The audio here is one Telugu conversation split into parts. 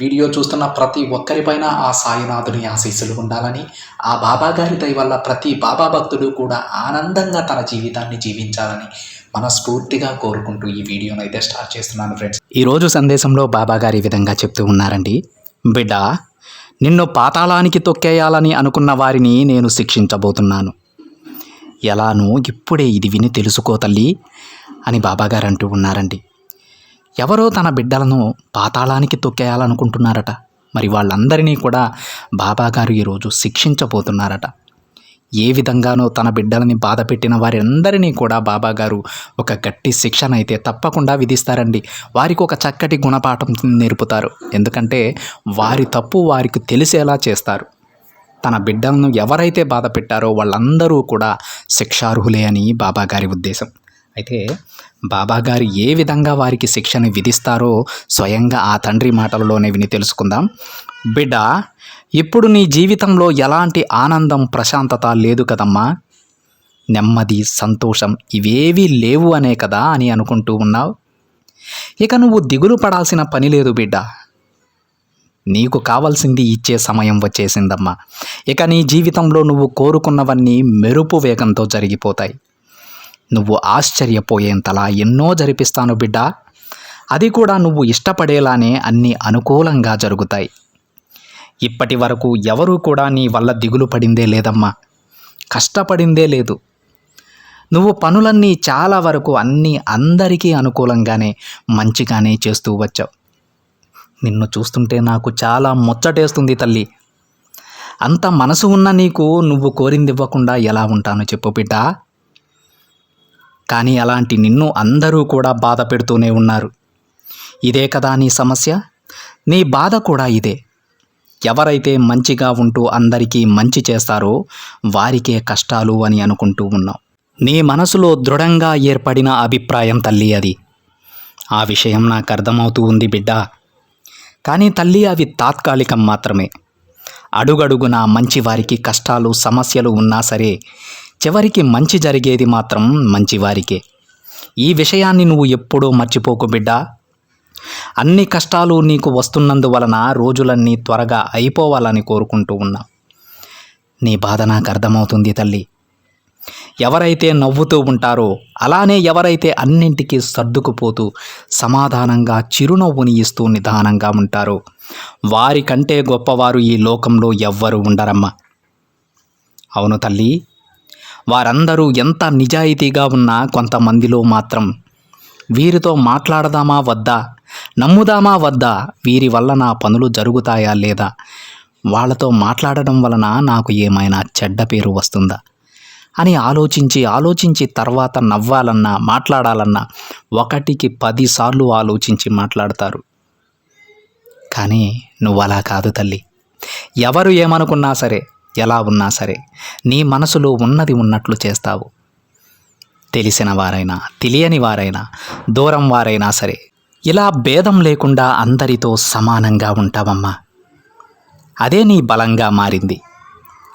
వీడియో చూస్తున్న ప్రతి ఒక్కరిపైన ఆ సాయినాథుని ఆశీస్సులు ఉండాలని ఆ బాబా గారి దయ వల్ల ప్రతి బాబా భక్తుడు కూడా ఆనందంగా తన జీవితాన్ని జీవించాలని మనస్ఫూర్తిగా కోరుకుంటూ ఈ వీడియోను అయితే స్టార్ట్ చేస్తున్నాను ఫ్రెండ్స్. ఈరోజు సందేశంలో బాబా గారు ఈ విధంగా చెప్తూ ఉన్నారండి. బిడ్డ నిన్ను పాతాళానికి తొక్కేయాలని అనుకున్న వారిని నేను శిక్షించబోతున్నాను. ఎలానో ఇప్పుడే ఇది విని తెలుసుకో తల్లి అని బాబాగారు అంటూ ఉన్నారండి. ఎవరో తన బిడ్డలను పాతాళానికి తొక్కేయాలనుకుంటున్నారట. మరి వాళ్ళందరినీ కూడా బాబాగారు ఈరోజు శిక్షించబోతున్నారట. ఏ విధంగానో తన బిడ్డలని బాధ పెట్టిన వారందరినీ కూడా బాబాగారు ఒక గట్టి శిక్షణ అయితే తప్పకుండా విధిస్తారండి. వారికి ఒక చక్కటి గుణపాఠం నేర్పుతారు. ఎందుకంటే వారి తప్పు వారికి తెలిసేలా చేస్తారు. తన బిడ్డలను ఎవరైతే బాధ పెట్టారో వాళ్ళందరూ కూడా శిక్షార్హులే అని బాబాగారి ఉద్దేశం. అయితే బాబాగారు ఏ విధంగా వారికి శిక్షను విధిస్తారో స్వయంగా ఆ తండ్రి మాటలలోనే విని తెలుసుకుందాం. బిడ్డ ఇప్పుడు నీ జీవితంలో ఎలాంటి ఆనందం ప్రశాంతత లేదు కదమ్మా. నెమ్మది సంతోషం ఇవేవీ లేవు అనే కదా అని అనుకుంటూ ఉన్నావు. ఇక నువ్వు దిగులు పడాల్సిన పని లేదు బిడ్డ. నీకు కావాల్సింది ఇచ్చే సమయం వచ్చేసిందమ్మా. ఇక నీ జీవితంలో నువ్వు కోరుకున్నవన్నీ మెరుపు వేగంతో జరిగిపోతాయి. నువ్వు ఆశ్చర్యపోయేంతలా ఎన్నో జరిపిస్తాను బిడ్డ. అది కూడా నువ్వు ఇష్టపడేలానే అన్నీ అనుకూలంగా జరుగుతాయి. ఇప్పటి వరకు ఎవరూ కూడా నీ వల్ల దిగులు పడిందే లేదమ్మా. కష్టపడిందే లేదు. నువ్వు పనులన్నీ చాలా వరకు అన్నీ అందరికీ అనుకూలంగానే మంచిగానే చేస్తూ వచ్చావు. నిన్ను చూస్తుంటే నాకు చాలా ముచ్చటేస్తుంది తల్లి. అంత మనసు ఉన్న నీకు నువ్వు కోరింది ఇవ్వకుండా ఎలా ఉంటాను చెప్పు బిడ్డ. కానీ అలాంటి నిన్ను అందరూ కూడా బాధ పెడుతూనే ఉన్నారు. ఇదే కదా నీ సమస్య? నీ బాధ కూడా ఇదే. ఎవరైతే మంచిగా ఉంటూ అందరికీ మంచి చేస్తారో వారికే కష్టాలు అని అనుకుంటూ ఉన్నావు. నీ మనసులో దృఢంగా ఏర్పడిన అభిప్రాయం తల్లి అది. ఆ విషయం నాకు అర్థమవుతూ ఉంది బిడ్డ. కానీ తల్లి అవి తాత్కాలికం మాత్రమే. అడుగడుగునా మంచి వారికి కష్టాలు సమస్యలు ఉన్నా సరే చివరికి మంచి జరిగేది మాత్రం మంచివారికే. ఈ విషయాన్ని నువ్వు ఎప్పుడూ మర్చిపోకు బిడ్డ. అన్ని కష్టాలు నీకు వస్తున్నందువలన రోజులన్నీ త్వరగా అయిపోవాలని కోరుకుంటూ ఉన్నా. నీ బాధ నాకు అర్థమవుతుంది తల్లి. ఎవరైతే నవ్వుతూ ఉంటారో అలానే ఎవరైతే అన్నింటికీ సర్దుకుపోతూ సమాధానంగా చిరునవ్వుని ఇస్తూ నిదానంగా ఉంటారో వారికంటే గొప్పవారు ఈ లోకంలో ఎవ్వరూ ఉండరమ్మా. అవును తల్లి వారందరూ ఎంత నిజాయితీగా ఉన్నా కొంతమందిలో మాత్రం. వీరితో మాట్లాడదామా వద్దా? నమ్ముదామా వద్దా? వీరి వల్ల నా పనులు జరుగుతాయా లేదా? వాళ్ళతో మాట్లాడడం వలన నాకు ఏమైనా చెడ్డ పేరు వస్తుందా? అని ఆలోచించి ఆలోచించి తర్వాత నవ్వాలన్నా మాట్లాడాలన్నా ఒకటికి పదిసార్లు ఆలోచించి మాట్లాడతారు. కానీ నువ్వు అలా కాదు తల్లి. ఎవరు ఏమనుకున్నా సరే ఎలా ఉన్నా సరే నీ మనసులో ఉన్నది ఉన్నట్లు చేస్తావు. తెలిసిన వారైనా తెలియని వారైనా దూరం వారైనా సరే ఇలా భేదం లేకుండా అందరితో సమానంగా ఉంటావమ్మా. అదే నీ బలంగా మారింది.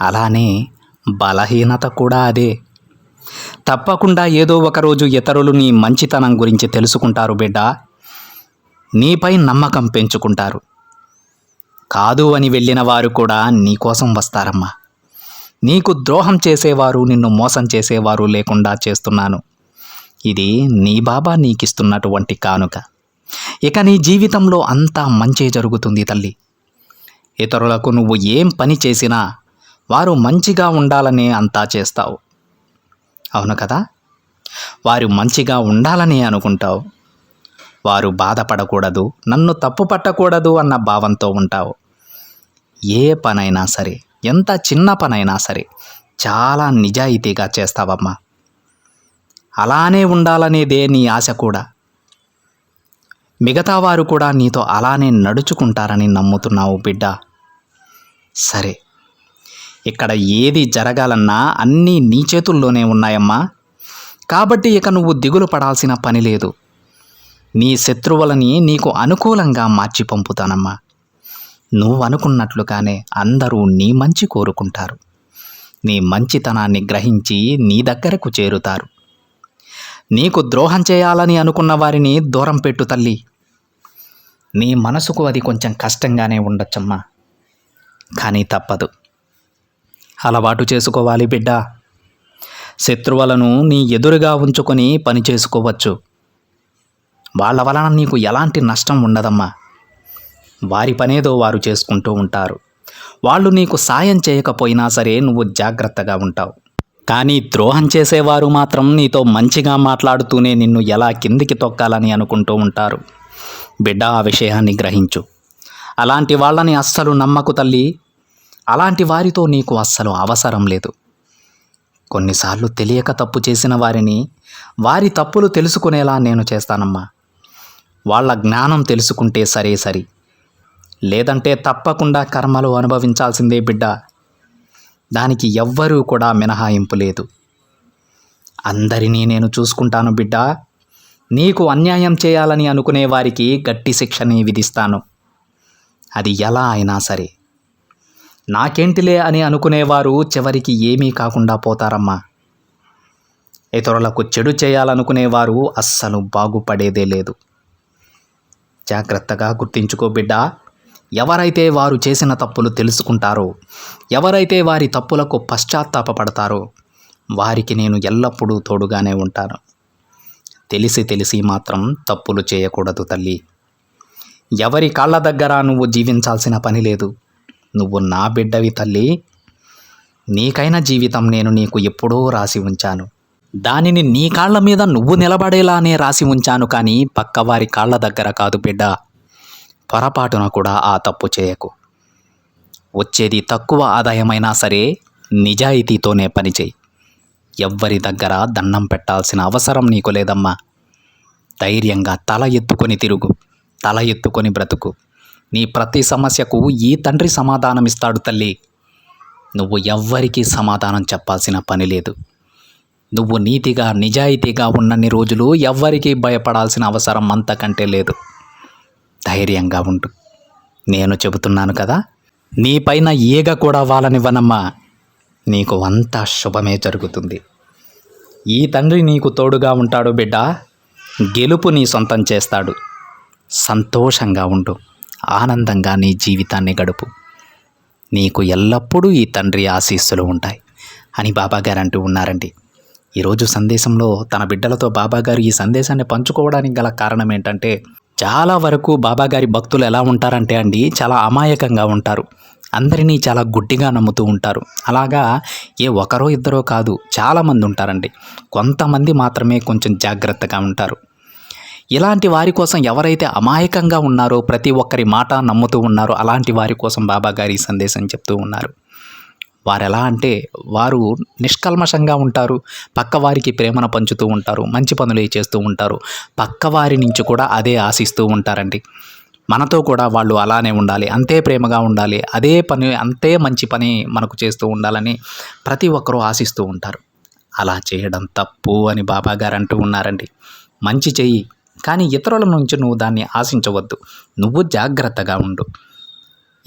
అలానే బలహీనత కూడా అదే. తప్పకుండా ఏదో ఒకరోజు ఇతరులు నీ మంచితనం గురించి తెలుసుకుంటారు బిడ్డ. నీపై నమ్మకం పెంచుకుంటారు. కాదు అని వెళ్ళిన వారు కూడా నీకోసం వస్తారమ్మా. నీకు ద్రోహం చేసేవారు నిన్ను మోసం చేసేవారు లేకుండా చేస్తున్నాను. ఇది నీ బాబా నీకిస్తున్నటువంటి కానుక. ఇక నీ జీవితంలో అంతా మంచే జరుగుతుంది తల్లి. ఇతరులకు నువ్వు ఏం పని చేసినా వారు మంచిగా ఉండాలనే అంతా చేస్తావు. అవును కదా? వారు మంచిగా ఉండాలని అనుకుంటావు. వారు బాధపడకూడదు నన్ను తప్పు పట్టకూడదు అన్న భావంతో ఉంటావు. ఏ పనైనా సరే ఎంత చిన్న పనైనా సరే చాలా నిజాయితీగా చేస్తావమ్మా. అలానే ఉండాలనేదే నీ ఆశ కూడా. మిగతా వారు కూడా నీతో అలానే నడుచుకుంటారని నమ్ముతున్నావు బిడ్డ. సరే ఇక్కడ ఏది జరగాలన్నా అన్నీ నీ చేతుల్లోనే ఉన్నాయమ్మా. కాబట్టి ఇక నువ్వు దిగులు పడాల్సిన పని లేదు. నీ శత్రువులని నీకు అనుకూలంగా మార్చి పంపుతానమ్మా. నువ్వు అనుకున్నట్లుగానే అందరూ నీ మంచి కోరుకుంటారు. నీ మంచితనాన్ని గ్రహించి నీ దగ్గరకు చేరుతారు. నీకు ద్రోహం చేయాలని అనుకున్న వారిని దూరం పెట్టు తల్లి. నీ మనసుకు అది కొంచెం కష్టంగానే ఉండొచ్చమ్మా. కానీ తప్పదు. అలవాటు చేసుకోవాలి బిడ్డ. శత్రువులను నీ ఎదురుగా ఉంచుకొని పని చేసుకోవచ్చు. వాళ్ళ వలన నీకు ఎలాంటి నష్టం ఉండదమ్మా. వారి పనేదో వారు చేసుకుంటూ ఉంటారు. వాళ్ళు నీకు సాయం చేయకపోయినా సరే నువ్వు జాగ్రత్తగా ఉంటావు. కానీ ద్రోహం చేసేవారు మాత్రం నీతో మంచిగా మాట్లాడుతూనే నిన్ను ఎలా కిందికి తొక్కాలని అనుకుంటూ ఉంటారు. బిడ్డ ఆ విషయాన్ని గ్రహించు. అలాంటి వాళ్ళని అస్సలు నమ్మకు తల్లి. అలాంటి వారితో నీకు అస్సలు అవసరం లేదు. కొన్నిసార్లు తెలియక తప్పు చేసిన వారిని వారి తప్పులు తెలుసుకునేలా నేను చేస్తానమ్మా. వాళ్ళ జ్ఞానం తెలుసుకుంటే సరే సరి. లేదంటే తప్పకుండా కర్మలు అనుభవించాల్సిందే బిడ్డ. దానికి ఎవ్వరూ కూడా మినహాయింపు లేదు. అందరినీ నేను చూసుకుంటాను బిడ్డ. నీకు అన్యాయం చేయాలని అనుకునే వారికి గట్టి శిక్షని విధిస్తాను. అది ఎలా అయినా సరే. నాకేంటిలే అని అనుకునేవారు చివరికి ఏమీ కాకుండా పోతారమ్మా. ఇతరులకు చెడు చేయాలనుకునేవారు అస్సలు బాగుపడేదే లేదు. జాగ్రత్తగా గుర్తించుకో బిడ్డా. ఎవరైతే వారు చేసిన తప్పులు తెలుసుకుంటారో ఎవరైతే వారి తప్పులకు పశ్చాత్తాపడతారో వారికి నేను ఎల్లప్పుడూ తోడుగానే ఉంటాను. తెలిసి తెలిసి మాత్రం తప్పులు చేయకూడదు తల్లి. ఎవరి కాళ్ళ దగ్గర నువ్వు జీవించాల్సిన పని లేదు. నువ్వు నా బిడ్డవి తల్లి. నీకైన జీవితం నేను నీకు ఎప్పుడో రాసి ఉంచాను. దానిని నీ కాళ్ళ మీద నువ్వు నిలబడేలానే రాసి ఉంచాను కానీ పక్కవారి కాళ్ళ దగ్గర కాదు బిడ్డ. పొరపాటున కూడా ఆ తప్పు చేయకు. వచ్చేది తక్కువ ఆదాయమైనా సరే నిజాయితీతోనే పనిచేయి ఎవ్వరి దగ్గర దండం పెట్టాల్సిన అవసరం నీకు లేదమ్మా. ధైర్యంగా తల ఎత్తుకొని తిరుగు. తల ఎత్తుకొని బ్రతుకు. నీ ప్రతి సమస్యకు ఈ తండ్రి సమాధానమిస్తాడు తల్లి. నువ్వు ఎవ్వరికీ సమాధానం చెప్పాల్సిన పని లేదు. నువ్వు నీతిగా నిజాయితీగా ఉన్నన్ని రోజులు ఎవ్వరికీ భయపడాల్సిన అవసరం అంతకంటే లేదు. ధైర్యంగా ఉండు. నేను చెబుతున్నాను కదా నీపైన ఈగ కూడా వాలనివ్వనమ్మా. నీకు అంతా శుభమే జరుగుతుంది. ఈ తండ్రి నీకు తోడుగా ఉంటాడు బిడ్డ. గెలుపు నీ సొంతం చేస్తాడు. సంతోషంగా ఉండు. ఆనందంగా నీ జీవితాన్ని గడుపు. నీకు ఎల్లప్పుడూ ఈ తండ్రి ఆశీస్సులు ఉంటాయి. అని బాబాగారు అంటూ ఉన్నారండి. ఈరోజు సందేశంలో తన బిడ్డలతో బాబాగారు ఈ సందేశాన్ని పంచుకోవడానికి గల కారణం ఏంటంటే చాలా వరకు బాబాగారి భక్తులు ఎలా ఉంటారంటే అండి చాలా అమాయకంగా ఉంటారు. అందరినీ చాలా గుడ్డిగా నమ్ముతూ ఉంటారు. అలాగా ఏ ఒకరో ఇద్దరో కాదు చాలామంది ఉంటారండి. కొంతమంది మాత్రమే కొంచెం జాగ్రత్తగా ఉంటారు. ఇలాంటి వారి కోసం ఎవరైతే అమాయకంగా ఉన్నారో ప్రతి ఒక్కరి మాట నమ్ముతూ ఉన్నారో అలాంటి వారి కోసం బాబా గారి సందేశం చెప్తూ ఉన్నారు. వారు ఎలా అంటే వారు నిష్కల్మషంగా ఉంటారు పక్కవారికి ప్రేమను పంచుతూ ఉంటారు మంచి పనులు చేస్తూ ఉంటారు. పక్కవారి నుంచి కూడా అదే ఆశిస్తూ ఉంటారండి. మనతో కూడా వాళ్ళు అలానే ఉండాలి అంతే ప్రేమగా ఉండాలి అదే పని అంతే మంచి పని మనకు చేస్తూ ఉండాలని ప్రతి ఒక్కరూ ఆశిస్తూ ఉంటారు. అలా చేయడం తప్పు అని బాబా గారు అంటూ ఉన్నారండి. మంచి చెయ్యి కానీ ఇతరుల నుంచి నువ్వు దాన్ని ఆశించవద్దు. నువ్వు జాగ్రత్తగా ఉండు.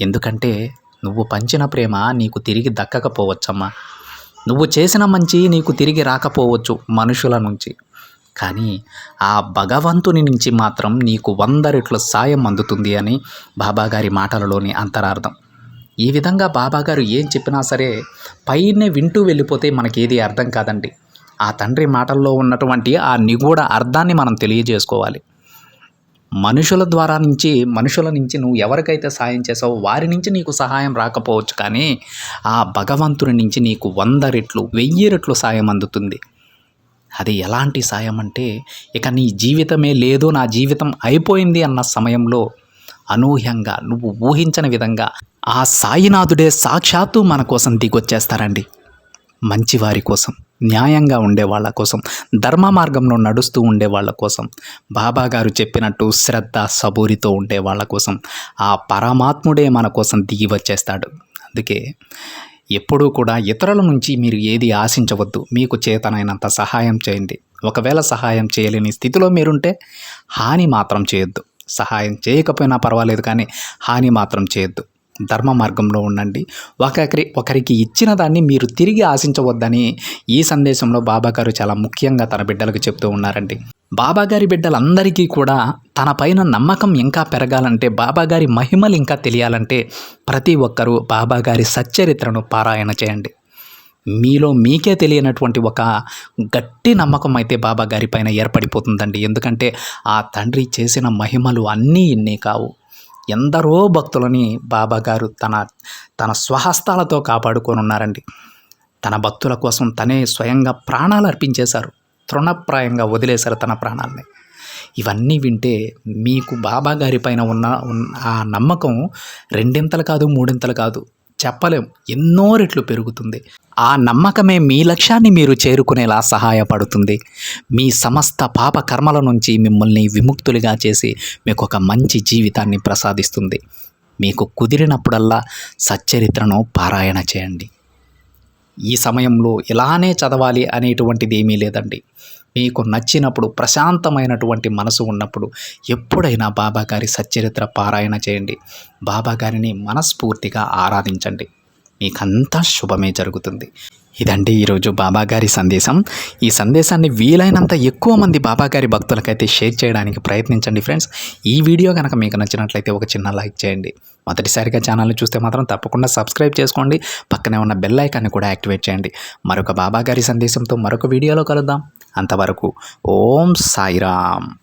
ఎందుకంటే నువ్వు పంచిన ప్రేమ నీకు తిరిగి దక్కకపోవచ్చమ్మా. నువ్వు చేసిన మంచి నీకు తిరిగి రాకపోవచ్చు మనుషుల నుంచి. కానీ ఆ భగవంతుని నుంచి మాత్రం నీకు వంద రెట్ల సాయం అందుతుంది అని బాబాగారి మాటలలోని అంతరార్థం. ఈ విధంగా బాబాగారు ఏం చెప్పినా సరే పైనే వింటూ వెళ్ళిపోతే మనకేది అర్థం కాదండి. ఆ తండ్రి మాటల్లో ఉన్నటువంటి ఆ నిగూఢ అర్థాన్ని మనం తెలియజేసుకోవాలి. మనుషుల ద్వారా నుంచి మనుషుల నుంచి నువ్వు ఎవరికైతే సాయం చేసావో వారి నుంచి నీకు సహాయం రాకపోవచ్చు కానీ ఆ భగవంతుని నుంచి నీకు వంద రెట్లు వెయ్యి రెట్లు సాయం అందుతుంది. అది ఎలాంటి సాయం అంటే ఇక నీ జీవితమే లేదు నా జీవితం అయిపోయింది అన్న సమయంలో అనూహ్యంగా నువ్వు ఊహించని విధంగా ఆ సాయినాథుడే సాక్షాత్తు మన కోసం దిగొచ్చేస్తారండి. మంచివారి కోసం. న్యాయంగా ఉండే వాళ్ళ కోసం ధర్మ మార్గంలో నడుస్తూ ఉండే వాళ్ళ కోసం బాబా గారు చెప్పినట్టు శ్రద్ధ సబూరితో ఉండే వాళ్ళ కోసం ఆ పరమాత్ముడే మన కోసం దిగి వచ్చేస్తాడు అందుకే ఎప్పుడూ కూడా ఇతరుల నుంచి మీరు ఏది ఆశించవద్దు. మీకు చేతనైనంత సహాయం చేయండి. ఒకవేళ సహాయం చేయలేని స్థితిలో మీరుంటే హాని మాత్రం చేయొద్దు. సహాయం చేయకపోయినా పర్వాలేదు కానీ హాని మాత్రం చేయొద్దు. ధర్మ మార్గంలో ఉండండి. ఒకరి ఒకరికి ఇచ్చిన దాన్ని మీరు తిరిగి ఆశించవద్దని ఈ సందేశంలో బాబా గారు చాలా ముఖ్యంగా తన బిడ్డలకు చెప్తూ ఉన్నారండి. బాబాగారి బిడ్డలందరికీ కూడా తన పైన నమ్మకం ఇంకా పెరగాలంటే బాబాగారి మహిమలు ఇంకా తెలియాలంటే ప్రతి ఒక్కరూ బాబాగారి సచ్చరిత్రను పారాయణ చేయండి. మీలో మీకే తెలియనటువంటి ఒక గట్టి నమ్మకం అయితే బాబా గారి పైన ఏర్పడిపోతుందండి. ఎందుకంటే ఆ తండ్రి చేసిన మహిమలు అన్నీ ఇన్ని కావు. ఎందరో భక్తులని బాబాగారు తన తన స్వహస్తాలతో కాపాడుకొని ఉన్నారండి తన భక్తుల కోసం తనే స్వయంగా ప్రాణాలు అర్పించేశారు. తృణప్రాయంగా వదిలేశారు తన ప్రాణాలని. ఇవన్నీ వింటే మీకు బాబా గారి పైన ఉన్న ఉన్న ఆ నమ్మకం రెండింతలు కాదు మూడింతలు కాదు చెప్పలేం. ఎన్నో రెట్లు పెరుగుతుంది. ఆ నమ్మకమే మీ లక్ష్యాన్ని మీరు చేరుకునేలా సహాయపడుతుంది. మీ సమస్త పాప కర్మల నుంచి మిమ్మల్ని విముక్తులుగా చేసి మీకు ఒక మంచి జీవితాన్ని ప్రసాదిస్తుంది. మీకు కుదిరినప్పుడల్లా సచ్చరిత్రను పారాయణ చేయండి. ఈ సమయంలో ఇలానే చదవాలి అనేటువంటిది ఏమీ లేదండి. మీకు నచ్చినప్పుడు ప్రశాంతమైనటువంటి మనసు ఉన్నప్పుడు ఎప్పుడైనా బాబా గారి సచ్చరిత్ర పారాయణ చేయండి. బాబా గారిని మనస్ఫూర్తిగా ఆరాధించండి. మీకంతా శుభమే జరుగుతుంది. ఇదండి ఈరోజు బాబా గారి సందేశం. ఈ సందేశాన్ని వీలైనంత ఎక్కువ మంది బాబా గారి భక్తులకైతే షేర్ చేయడానికి ప్రయత్నించండి ఫ్రెండ్స్. ఈ వీడియో కనుక మీకు నచ్చినట్లయితే ఒక చిన్న లైక్ చేయండి. మొదటిసారిగా ఛానల్ని చూస్తే మాత్రం తప్పకుండా సబ్స్క్రైబ్ చేసుకోండి. పక్కనే ఉన్న బెల్ ఐకాన్ని కూడా యాక్టివేట్ చేయండి. మరొక బాబా గారి సందేశంతో మరొక వీడియోలో కలుద్దాం. అంతవరకు. ఓం సాయిరామ్.